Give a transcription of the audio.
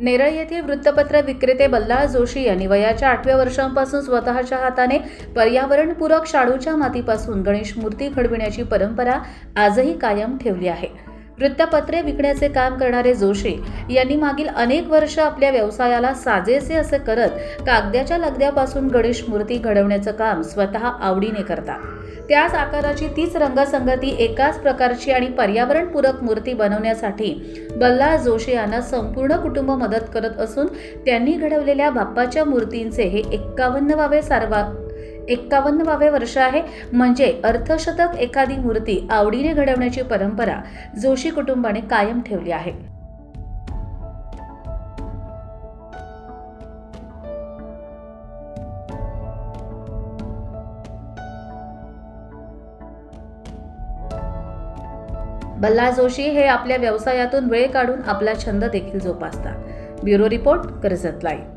नेरळ येथील वृत्तपत्र विक्रेते बल्लाळ जोशी यांनी वयाच्या आठव्या वर्षांपासून स्वतःच्या हाताने पर्यावरणपूरक शाडूच्या मातीपासून गणेश मूर्ती घडविण्याची परंपरा आजही कायम ठेवली आहे. वृत्तपत्रे विकण्याचे काम करणारे जोशी यांनी मागील अनेक वर्ष आपल्या व्यवसायाला साजेसे असे करत कागद्याच्या लगद्यापासून गणेश मूर्ती घडवण्याचं काम स्वतः आवडीने करतात. त्याच आकाराची तीच रंगसंगती एकाच प्रकारची आणि पर्यावरणपूरक मूर्ती बनवण्यासाठी बल्लाळ जोशी यांना संपूर्ण कुटुंब मदत करत असून त्यांनी घडवलेल्या बाप्पाच्या मूर्तींचे हे एक्कावन्नवावे सारवा एक्कावन्नवावे वर्ष आहे. म्हणजे अर्थशतक एखादी मूर्ती आवडीने घडवण्याची परंपरा जोशी कुटुंबाने कायम ठेवली आहे. बल्ला जोशी हे आपल्या व्यवसायातून वेळ काढून आपला छंद देखील जोपासतात. Bureau report Karjat live.